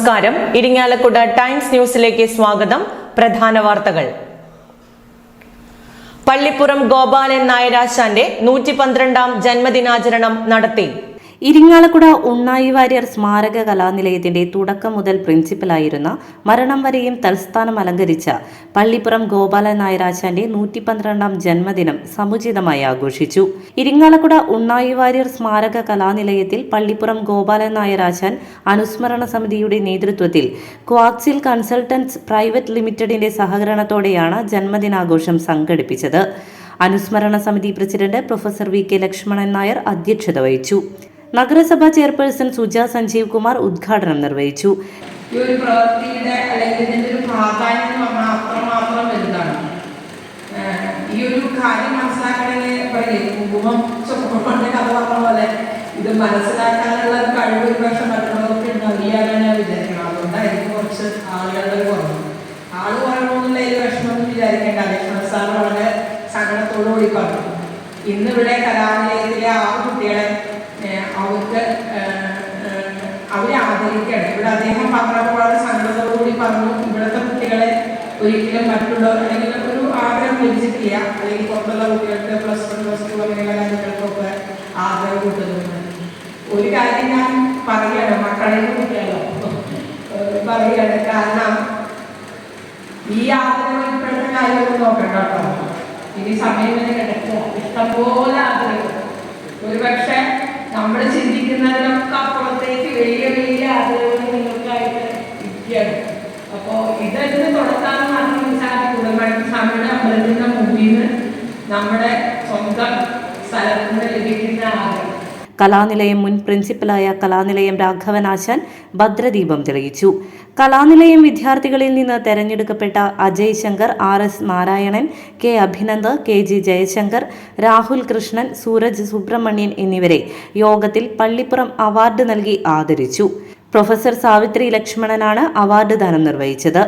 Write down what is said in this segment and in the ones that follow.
നമസ്കാരം. ഇരിങ്ങാലക്കുട ടൈംസ് ന്യൂസിലേക്ക് സ്വാഗതം. പ്രധാന വാർത്തകൾ. പള്ളിപ്പുറം ഗോപാലൻ നായരാശാന്റെ നൂറ്റി പന്ത്രണ്ടാം ജന്മദിനാചരണം നടത്തി. ഇരിങ്ങാലക്കുട ഉണ്ണായി വാര്യർ സ്മാരക കലാനിലയത്തിന്റെ തുടക്കം മുതൽ പ്രിൻസിപ്പലായിരുന്ന മരണം വരെയും തൽസ്ഥാനം അലങ്കരിച്ച പള്ളിപ്പുറം ഗോപാലൻ നായരാശാന്റെ നൂറ്റി പന്ത്രണ്ടാം ജന്മദിനം സമുചിതമായി ആഘോഷിച്ചു. ഇരിങ്ങാലക്കുട ഉണ്ണായി വാര്യർ സ്മാരക കലാനിലയത്തിൽ പള്ളിപ്പുറം ഗോപാലൻ നായരാശാൻ അനുസ്മരണ സമിതിയുടെ നേതൃത്വത്തിൽ ക്വാക്സിൽ കൺസൾട്ടൻസ് പ്രൈവറ്റ് ലിമിറ്റഡിന്റെ സഹകരണത്തോടെയാണ് ജന്മദിനാഘോഷം സംഘടിപ്പിച്ചത്. അനുസ്മരണ സമിതി president professor V K Lakshmanan Nair അധ്യക്ഷത വഹിച്ചു. നഗരസഭാ ചെയർപേഴ്സൺ സുജ സഞ്ജീവ് കുമാർ ഉദ്ഘാടനം നിർവഹിച്ചു. ഈ ഒരു അല്ലെങ്കിൽ ഈ ഒരു ഇത് മനസ്സിലാക്കാനുള്ള ഒരു കഴിവ് ഒരു പക്ഷെ മറ്റുള്ളവർക്ക് ഉണ്ടാവില്ലാന്ന് ഞാൻ വിചാരിക്കണം അതുകൊണ്ടായിരിക്കും കുറച്ച് ആളുകളുടെ കുറവ്. ആൾ കുറവൊന്നുള്ള ഒരു വിഷമമൊന്നും വിചാരിക്കേണ്ട. ലക്ഷ്മണ സാർ വളരെ സങ്കടത്തോടു കൂടി പറഞ്ഞു. ഇന്നിവിടെ കലാനിലയത്തിലെ ആ കുട്ടികളെ അവർക്ക് അവരെ ആദരിക്കണം ഇവിടെ അദ്ദേഹം പറഞ്ഞപ്പോൾ വളരെ സങ്കടത്തോടുകൂടി പറഞ്ഞു ഇവിടുത്തെ കുട്ടികളെ ഒരിക്കലും മറ്റുള്ളവർ അല്ലെങ്കിൽ ഒരു ആഗ്രഹം ലഭിച്ചിട്ടില്ല. അല്ലെങ്കിൽ പുറത്തുള്ള കുട്ടികൾക്ക് പ്ലസ് വൺ പ്ലസ് ടു അങ്ങനെയുള്ള കുട്ടികൾക്കൊക്കെ ആഗ്രഹം കൂട്ടുന്നുണ്ട്. ഒരു കാര്യം ഞാൻ പറയുകയാണ് മക്കളെയും കുട്ടികളോ ഏഹ് പറയുകയാണ്. കാരണം ഈ ആഗ്രഹം ഇപ്പോഴത്തെ കാര്യമൊന്നും നോക്കണ്ട കേട്ടോ. ഇനി സമയം തന്നെ കിടക്കുക. ഇഷ്ടംപോലെ ആഗ്രഹം ഒരുപക്ഷെ നമ്മൾ ചിന്തിക്കുന്നതിനൊക്കെ അപ്പുറത്തേക്ക് വലിയ വലിയ ആഗ്രഹങ്ങൾ നിങ്ങൾക്കായിട്ട് ഇരിക്കുകയാണ്. അപ്പോൾ ഇതെന്ന് തുടക്കാന്ന് പറഞ്ഞു വെച്ചാൽ കുടുംബമായിട്ട് അമ്പലത്തിന്റെ മുമ്പിൽ നിന്ന് നമ്മുടെ സ്വന്തം സ്ഥലത്ത് ലഭിക്കുന്ന ആഗ്രഹം കലാനിലയം മുൻ പ്രിൻസിപ്പലായ കലാനിലയം രാഘവനാശാൻ ഭദ്രദീപം തെളിയിച്ചു. കലാനിലയം വിദ്യാർത്ഥികളിൽ നിന്ന് തെരഞ്ഞെടുക്കപ്പെട്ട Ajay Shankar R S Narayanan K Abhinand K G Jayashankar Rahul Krishnan Suraj Subrahmanyan എന്നിവരെ യോഗത്തിൽ പള്ളിപ്പുറം അവാർഡ് നൽകി ആദരിച്ചു. പ്രൊഫസർ സാവിത്രി ലക്ഷ്മണനാണ് അവാർഡ് ദാനം നിർവഹിച്ചത്.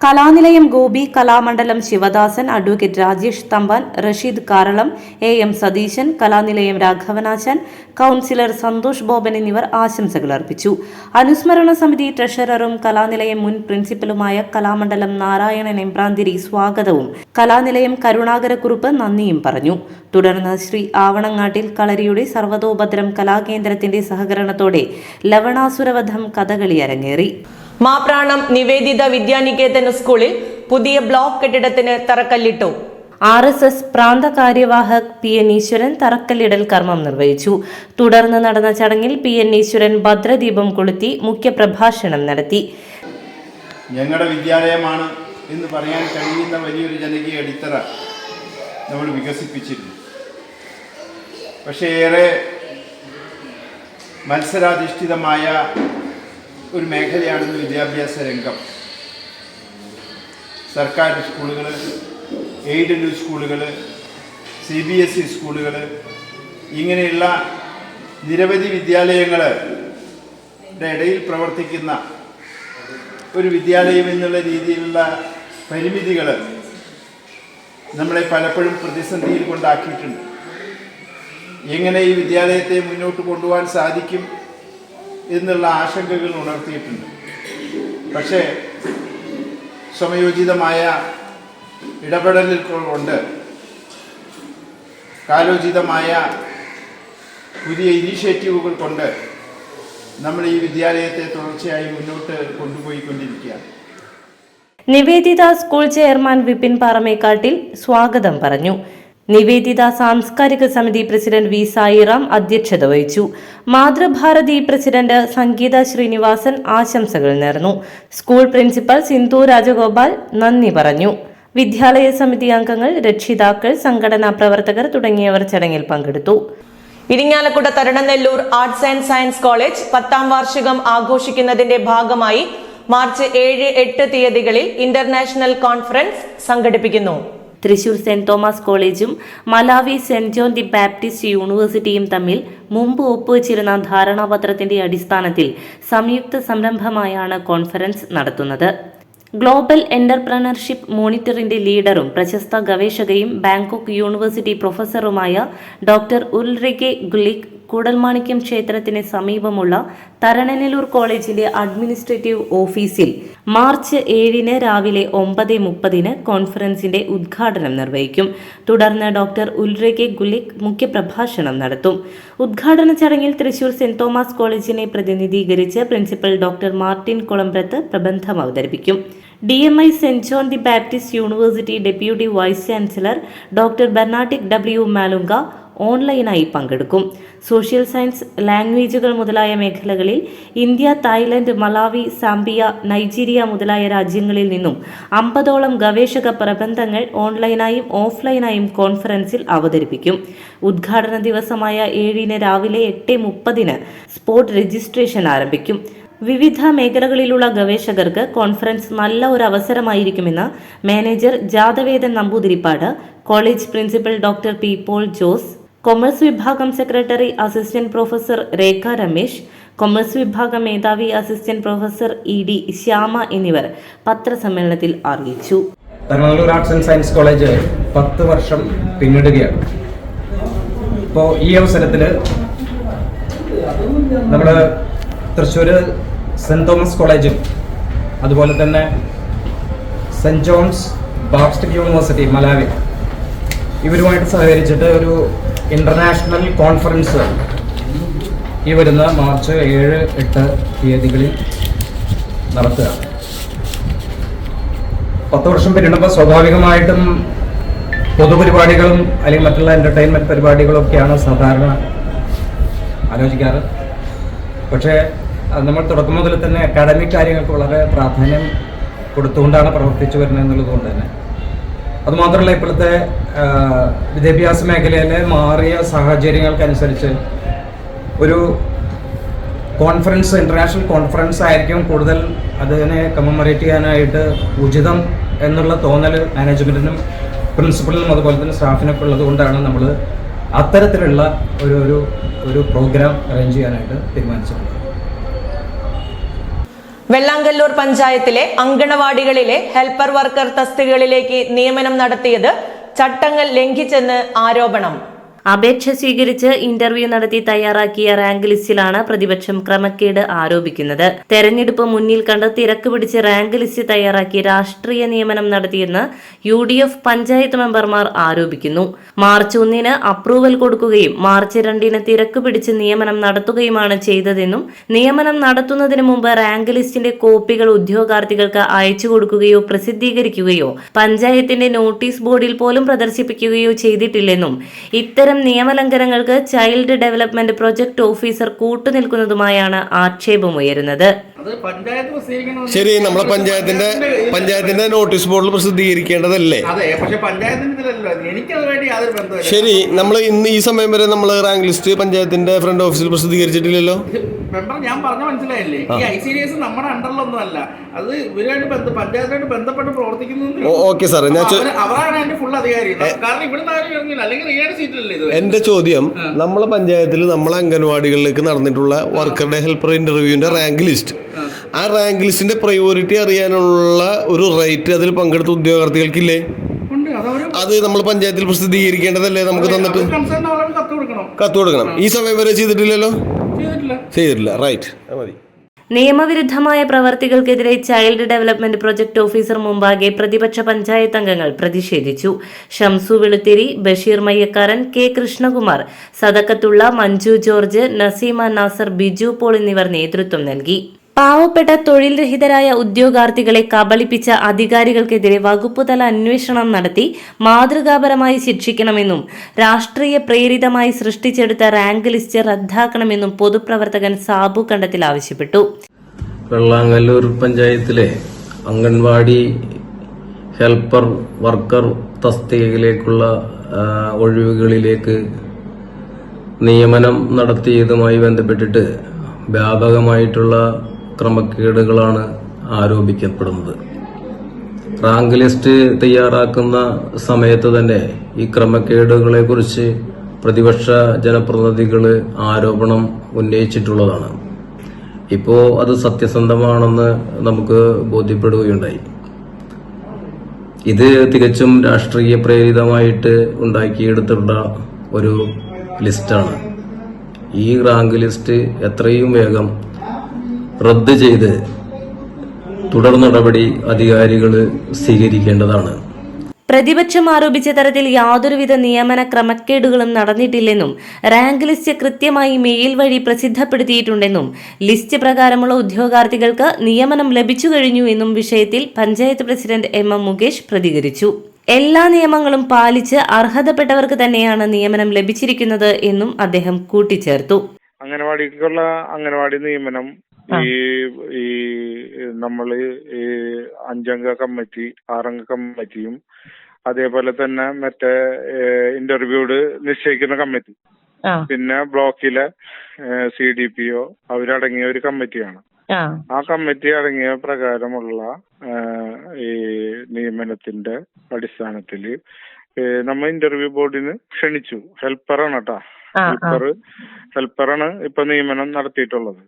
Kalanilayam Gopi Kalamandalam Sivadasan advocate Rajesh Thampan Rasheed Karalam A M Satheesan Kalanilayam Raghavanasan councillor Santhosh Boban എന്നിവർ ആശംസകൾ അർപ്പിച്ചു. അനുസ്മരണ സമിതി ട്രഷററും കലാനിലയം മുൻ പ്രിൻസിപ്പലുമായ കലാമണ്ഡലം നാരായണൻ എംബ്രാന്തിരി സ്വാഗതവും. കലാനിലയം കരുണാകരക്കുറുപ്പ് നന്ദിയും പറഞ്ഞു. തുടർന്ന് ശ്രീ ആവണങ്ങാട്ടിൽ കളരിയുടെ സർവതോഭദ്രം കലാകേന്ദ്രത്തിന്റെ സഹകരണത്തോടെ ലവണാസുരവധം കഥകളി അരങ്ങേറി. മാപ്രാണം നിവേദിത വിദ്യാനികേതൻ സ്കൂളിൽ പുതിയ ബ്ലോക്ക് കെട്ടിടത്തിന് തറക്കല്ലിട്ടു. ആർ എസ് എസ് പ്രാന്ത കാര്യവാഹക് പി എൻ ഈശ്വരൻ തറക്കല്ലിടൽ കർമ്മം നിർവഹിച്ചു. തുടർന്ന് നടന്ന ചടങ്ങിൽ പി എൻ ഈശ്വരൻ ഭദ്രദീപം കൊളുത്തി മുഖ്യപ്രഭാഷണം നടത്തി. ഞങ്ങളുടെ വിദ്യാലയമാണ് എന്ന് പറയാൻ കഴിയുന്ന വലിയൊരു ജനകീയ അടിത്തറ നമ്മൾ വികസിപ്പിച്ചിരുന്നു. പക്ഷേ ഏറെ മത്സരാധിഷ്ഠിതമായ ഒരു മേഖലയാണെന്ന് വിദ്യാഭ്യാസ രംഗം. സർക്കാർ സ്കൂളുകൾ എയ്ഡഡ് സ്കൂളുകൾ സി ബി എസ് ഇ സ്കൂളുകൾ ഇങ്ങനെയുള്ള നിരവധി വിദ്യാലയങ്ങളുടെ ഇടയിൽ പ്രവർത്തിക്കുന്ന ഒരു വിദ്യാലയം എന്നുള്ള രീതിയിലുള്ള പരിമിതികൾ നമ്മളെ പലപ്പോഴും പ്രതിസന്ധിയിൽ കൊണ്ടാക്കിയിട്ടുണ്ട്. എങ്ങനെ ഈ വിദ്യാലയത്തെ മുന്നോട്ട് കൊണ്ടുപോകാൻ സാധിക്കും എന്നുള്ള ആശങ്കകൾ ഉണർത്തിയിട്ടുണ്ട്. പക്ഷേ സമയോചിതമായ ഇടപെടലുകൾ കൊണ്ട് കാലോചിതമായ പുതിയ ഇനീഷ്യേറ്റീവുകൾ കൊണ്ട് നമ്മൾ ഈ വിദ്യാലയത്തെ തുടർച്ചയായി മുന്നോട്ട് കൊണ്ടുപോയിക്കൊണ്ടിരിക്കുകയാണ്. നിവേദിത സ്കൂൾ ചെയർമാൻ വിപിൻ പാറമേക്കാട്ടിൽ സ്വാഗതം പറഞ്ഞു. നിവേദിത സാംസ്കാരിക സമിതി പ്രസിഡന്റ് വി സായിറാം അധ്യക്ഷത വഹിച്ചു. മാതൃഭാരതി പ്രസിഡന്റ് സംഗീത ശ്രീനിവാസൻ ആശംസകൾ നേർന്നു. സ്കൂൾ പ്രിൻസിപ്പൽ സിന്ധു രാജഗോപാൽ നന്ദി പറഞ്ഞു. വിദ്യാലയ സമിതി അംഗങ്ങൾ രക്ഷിതാക്കൾ സംഘടനാ പ്രവർത്തകർ തുടങ്ങിയവർ ചടങ്ങിൽ പങ്കെടുത്തു. Irinjalakuda Tharananellur arts and science college പത്താം വാർഷികം ആഘോഷിക്കുന്നതിന്റെ ഭാഗമായി മാർച്ച് ഏഴ് എട്ട് തീയതികളിൽ ഇന്റർനാഷണൽ കോൺഫറൻസ് സംഘടിപ്പിക്കുന്നു. തൃശൂർ സെന്റ് തോമസ് കോളേജും Malawi saint John the Baptist യൂണിവേഴ്സിറ്റിയും തമ്മിൽ മുമ്പ് ഒപ്പുവച്ചിരുന്ന ധാരണാപത്രത്തിന്റെ അടിസ്ഥാനത്തിൽ സംയുക്ത സംരംഭമായാണ് കോൺഫറൻസ് നടത്തുന്നത്. ഗ്ലോബൽ എന്റർപ്രണർഷിപ്പ് മോണിറ്ററിന്റെ ലീഡറും പ്രശസ്ത ഗവേഷകയും ബാങ്കോക്ക് യൂണിവേഴ്സിറ്റി പ്രൊഫസറുമായ ഡോക്ടർ ഉൽറിഗെ ഗുലിക് കൂടൽമാണിക്യം ക്ഷേത്രത്തിന് സമീപമുള്ള തരണനല്ലൂർ കോളേജിന്റെ അഡ്മിനിസ്ട്രേറ്റീവ് ഓഫീസിൽ മാർച്ച് ഏഴിന് രാവിലെ ഒമ്പത് മുപ്പതിന് കോൺഫറൻസിന്റെ ഉദ്ഘാടനം നിർവഹിക്കും. തുടർന്ന് ഡോക്ടർ ഉൽറെകെ ഗുലിക് മുഖ്യപ്രഭാഷണം നടത്തും. ഉദ്ഘാടന ചടങ്ങിൽ തൃശൂർ സെന്റ് തോമസ് കോളേജിനെ പ്രതിനിധീകരിച്ച് പ്രിൻസിപ്പൽ ഡോക്ടർ മാർട്ടിൻ കുളമ്പ്രത്ത് പ്രബന്ധം അവതരിപ്പിക്കും. D M I saint John the Baptist university deputy vice chancellor doctor Bernadette W Malunga ഓൺലൈനായി പങ്കെടുക്കും. സോഷ്യൽ സയൻസ് ലാംഗ്വേജുകൾ മുതലായ മേഖലകളിൽ India Thailand Malawi Zambia Nigeria മുതലായ രാജ്യങ്ങളിൽ നിന്നും അമ്പതോളം ഗവേഷക പ്രബന്ധങ്ങൾ ഓൺലൈനായും ഓഫ്ലൈനായും കോൺഫറൻസിൽ അവതരിപ്പിക്കും. ഉദ്ഘാടന ദിവസമായ ഏഴിന് രാവിലെ എട്ട് മുപ്പതിന് സ്പോട്ട് രജിസ്ട്രേഷൻ ആരംഭിക്കും. വിവിധ മേഖലകളിലുള്ള ഗവേഷകർക്ക് കോൺഫറൻസ് നല്ല ഒരു അവസരമായിരിക്കുമെന്ന് manager Jathavedan Namboothiripad college principal doctor P Paul Jose commerce വിഭാഗം secretary assistant professor Rekha Ramesh commerce വിഭാഗം മേധാവി assistant professor E D Shyama എന്നിവർ പത്രസമ്മേളനത്തിൽ അറിയിച്ചു. ആർട്സ് ആൻഡ് സയൻസ് കോളേജ് പത്ത് വർഷം പിന്നിടുകയാണ്. ഇപ്പോൾ ഈ അവസരത്തിൽ നമ്മുടെ തൃശ്ശൂർ സെന്റ് തോമസ് കോളേജും അതുപോലെ തന്നെ saint John's Baptist university Malawi ഇവരുമായിട്ട് സഹകരിച്ചിട്ട് ഒരു ഇന്റർനാഷണൽ കോൺഫറൻസ് ഈ വരുന്ന മാർച്ച് ഏഴ് എട്ട് തീയതികളിൽ നടത്തുക. പത്ത് വർഷം പിന്നിടുമ്പോൾ സ്വാഭാവികമായിട്ടും പൊതുപരിപാടികളും അല്ലെങ്കിൽ മറ്റുള്ള എന്റർടൈൻമെന്റ് പരിപാടികളും ഒക്കെയാണ് സാധാരണ ആലോചിക്കാറ്. പക്ഷേ നമ്മൾ തുടക്കം മുതൽ തന്നെ അക്കാഡമിക് കാര്യങ്ങൾക്ക് വളരെ പ്രാധാന്യം കൊടുത്തുകൊണ്ടാണ് പ്രവർത്തിച്ചു വരുന്നത് എന്നുള്ളതുകൊണ്ട് തന്നെ. അതുമാത്രമല്ല ഇപ്പോഴത്തെ വിദ്യാഭ്യാസ മേഖലയിലെ മാറിയ സാഹചര്യങ്ങൾക്കനുസരിച്ച് ഒരു കോൺഫറൻസ് ഇന്റർനാഷണൽ കോൺഫറൻസ് ആയിരിക്കും കൂടുതൽ അതിനെ കമ്മമറേറ്റ് ചെയ്യാനായിട്ട് ഉചിതം എന്നുള്ള തോന്നൽ മാനേജ്മെന്റിനും പ്രിൻസിപ്പളിനും അതുപോലെ തന്നെ സ്റ്റാഫിനൊക്കെ ഉള്ളത് കൊണ്ടാണ് നമ്മൾ അത്തരത്തിലുള്ള ഒരു ഒരു ഒരു പ്രോഗ്രാം അറേഞ്ച് ചെയ്യാനായിട്ട് തീരുമാനിച്ചിട്ടുള്ളത്. വെള്ളാങ്കല്ലൂർ പഞ്ചായത്തിലെ അങ്കണവാടികളിലെ ഹെൽപ്പർ വർക്കർ തസ്തികകളിലേക്ക് നിയമനം നടത്തിയത് ചട്ടങ്ങൾ ലംഘിച്ചെന്ന് ആരോപണം. അപേക്ഷ സ്വീകരിച്ച് ഇന്റർവ്യൂ നടത്തി തയ്യാറാക്കിയ റാങ്ക് ലിസ്റ്റിലാണ് പ്രതിപക്ഷം ക്രമക്കേട് ആരോപിക്കുന്നത്. തെരഞ്ഞെടുപ്പ് മുന്നിൽ കണ്ട് തിരക്ക് പിടിച്ച് റാങ്ക് ലിസ്റ്റ് തയ്യാറാക്കി രാഷ്ട്രീയ നിയമനം നടത്തിയെന്ന് യു ഡി എഫ് പഞ്ചായത്ത് മെമ്പർമാർ ആരോപിക്കുന്നു. മാർച്ച് ഒന്നിന് അപ്രൂവൽ കൊടുക്കുകയും മാർച്ച് രണ്ടിന് തിരക്ക് പിടിച്ച് നിയമനം നടത്തുകയുമാണ് ചെയ്തതെന്നും നിയമനം നടത്തുന്നതിന് മുമ്പ് റാങ്ക് ലിസ്റ്റിന്റെ കോപ്പികൾ ഉദ്യോഗാർത്ഥികൾക്ക് അയച്ചു കൊടുക്കുകയോ പ്രസിദ്ധീകരിക്കുകയോ പഞ്ചായത്തിന്റെ നോട്ടീസ് ബോർഡിൽ പോലും പ്രദർശിപ്പിക്കുകയോ ചെയ്തിട്ടില്ലെന്നും ഇത്തരം നിയമലംഘനങ്ങൾക്ക് ചൈൽഡ് ഡെവലപ്മെന്റ് പ്രൊജക്ട് ഓഫീസർ കൂട്ടുനിൽക്കുന്നതുമായാണ് ആക്ഷേപമുയരുന്നത് ശരി നമ്മളെ പഞ്ചായത്തിന്റെ പഞ്ചായത്തിന്റെ നോട്ടീസ് ബോർഡിൽ പ്രസിദ്ധീകരിക്കേണ്ടതല്ലേ? അതെ പക്ഷെ പഞ്ചായത്തിന്റെ ഇതിലല്ലോ എനിക്കത് വേണ്ടി യാതൊരു ബന്ധമില്ല ശരി നമ്മൾ ഇന്ന് ഈ സമയം വരെ നമ്മൾ റാങ്ക് ലിസ്റ്റ് പഞ്ചായത്തിന്റെ ഫ്രണ്ട് ഓഫീസിൽ പ്രസിദ്ധീകരിച്ചിട്ടില്ലല്ലോ? മെമ്പർ ഞാൻ പറഞ്ഞ മനസ്സിലായില്ലേ? ഈ ഐ സി ഡി എസ് നമ്മുടെ അണ്ടറിലൊന്നും അല്ല അത് ഇവരുമായിട്ട് പഞ്ചായത്തുമായിട്ട് ബന്ധപ്പെട്ട് പ്രവർത്തിക്കുന്നു ഓക്കെ സാറേ. ഞാൻ എന്റെ ചോദ്യം നമ്മളെ പഞ്ചായത്തിൽ നമ്മളെ അംഗൻവാടികളിലേക്ക് നടന്നിട്ടുള്ള വർക്കറുടെ ഹെൽപ്പർ ഇന്റർവ്യൂവിന്റെ റാങ്ക് ലിസ്റ്റ് ആ. റാങ്ക് ലിസ്റ്റിന്റെ പ്രയോറിറ്റി അറിയാനുള്ള ഒരു റൈറ്റ് അതിൽ പങ്കെടുത്ത ഉദ്യോഗാർത്ഥികൾക്കില്ലേ? അത് നമ്മൾ പഞ്ചായത്തിൽ പ്രസിദ്ധീകരിക്കേണ്ടതല്ലേ നമുക്ക് തന്നിട്ട്? കത്ത് കൊടുക്കണം. ഈ സമയം വരെ ചെയ്തിട്ടില്ലല്ലോ? ചെയ്തിട്ടില്ല. ചെയ്തിട്ടില്ല. റൈറ്റ് മതി. നിയമവിരുദ്ധമായ പ്രവർത്തികൾക്കെതിരെ ചൈൽഡ് ഡെവലപ്മെന്റ് പ്രൊജക്ട് ഓഫീസർ മുമ്പാകെ പ്രതിപക്ഷ പഞ്ചായത്ത് അംഗങ്ങൾ പ്രതിഷേധിച്ചു. Shamsu Veluthiri Basheer Mayyakkaran K Krishnakumar Sadakkathulla Manju George Naseema Nasar Biju Paul എന്നിവർ നേതൃത്വം നൽകി. പാവപ്പെട്ട തൊഴിൽ രഹിതരായ ഉദ്യോഗാർത്ഥികളെ കബളിപ്പിച്ച അധികാരികൾക്കെതിരെ വകുപ്പുതല അന്വേഷണം നടത്തി മാതൃകാപരമായി ശിക്ഷിക്കണമെന്നും രാഷ്ട്രീയ പ്രേരിതമായി സൃഷ്ടിച്ചെടുത്ത റാങ്ക് ലിസ്റ്റ് റദ്ദാക്കണമെന്നും പൊതുപ്രവർത്തകൻ സാബു കണ്ടത്തിൽ ആവശ്യപ്പെട്ടു. വെള്ളാങ്കല്ലൂർ പഞ്ചായത്തിലെ അംഗൻവാടി ഹെൽപ്പർ വർക്കർ തസ്തികയിലേക്കുള്ള ഒഴിവുകളിലേക്ക് നിയമനം നടത്തിയതുമായി ബന്ധപ്പെട്ടിട്ട് വ്യാപകമായിട്ടുള്ള ക്രമക്കേടുകളാണ് ആരോപിക്കപ്പെടുന്നത്. റാങ്ക് ലിസ്റ്റ് തയ്യാറാക്കുന്ന സമയത്ത് തന്നെ ഈ ക്രമക്കേടുകളെ കുറിച്ച് പ്രതിപക്ഷ ജനപ്രതിനിധികൾ ആരോപണം ഉന്നയിച്ചിട്ടുള്ളതാണ്. ഇപ്പോൾ അത് സത്യസന്ധമാണെന്ന് നമുക്ക് ബോധ്യപ്പെടുകയുണ്ടായി. ഇത് തികച്ചും രാഷ്ട്രീയ പ്രേരിതമായിട്ട് ഉണ്ടാക്കിയെടുത്തിട്ടുള്ള ഒരു ലിസ്റ്റാണ്. ഈ റാങ്ക് ലിസ്റ്റ് എത്രയും വേഗം റദ്ദ് ചെയ്ത് തുടർ നടപടി അധികാരികൾ സ്വീകരിക്കേണ്ടതാണ്. പ്രതിപക്ഷം ആരോപിച്ച തരത്തിൽ യാതൊരുവിധ നിയമന ക്രമക്കേടുകളും നടന്നിട്ടില്ലെന്നും റാങ്ക് ലിസ്റ്റ് കൃത്യമായി മെയിൽ വഴി പ്രസിദ്ധപ്പെടുത്തിയിട്ടുണ്ടെന്നും ലിസ്റ്റ് പ്രകാരമുള്ള ഉദ്യോഗാർത്ഥികൾക്ക് നിയമനം ലഭിച്ചു കഴിഞ്ഞു എന്നും വിഷയത്തിൽ panchayat president M M Mukesh പ്രതികരിച്ചു. എല്ലാ നിയമങ്ങളും പാലിച്ച് അർഹതപ്പെട്ടവർക്ക് തന്നെയാണ് നിയമനം ലഭിച്ചിരിക്കുന്നത് എന്നും അദ്ദേഹം കൂട്ടിച്ചേർത്തു. അംഗനവാടിക്കുള്ള അംഗനവാടി നിയമനം ഈ ഈ നമ്മൾ ഈ അഞ്ചംഗ കമ്മിറ്റി ആറംഗ കമ്മിറ്റിയും അതേപോലെ തന്നെ മറ്റേ ഇന്റർവ്യൂഡ് നിശ്ചയിക്കുന്ന കമ്മിറ്റി. പിന്നെ ബ്ലോക്കിലെ സി ഡി പി ഒ അവരടങ്ങിയ ഒരു കമ്മിറ്റിയാണ്. ആ. കമ്മിറ്റി അടങ്ങിയ പ്രകാരമുള്ള ഈ നിയമനത്തിന്റെ അടിസ്ഥാനത്തിൽ നമ്മ ഇന്റർവ്യൂ ബോർഡിന് ക്ഷണിച്ചു. ഹെൽപ്പറാണ് കേട്ടാ. ഹെൽപ്പർ ഹെൽപ്പറാണ് ഇപ്പൊ നിയമനം നടത്തിയിട്ടുള്ളത്.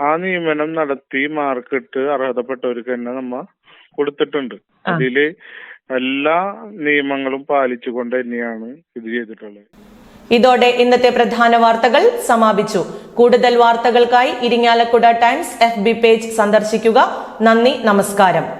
ആ നിയമനം നടത്തി മാർക്കിട്ട് അർഹതപ്പെട്ടവർക്ക് തന്നെ നമ്മ കൊടുത്തിട്ടുണ്ട്. അതിൽ എല്ലാ നിയമങ്ങളും പാലിച്ചുകൊണ്ട് തന്നെയാണ് ഇത് ചെയ്തിട്ടുള്ളത്. ഇതോടെ ഇന്നത്തെ പ്രധാന വാർത്തകൾ സമാപിച്ചു. കൂടുതൽ വാർത്തകൾക്കായി Irinjalakuda times F B page സന്ദർശിക്കുക. നന്ദി നമസ്കാരം.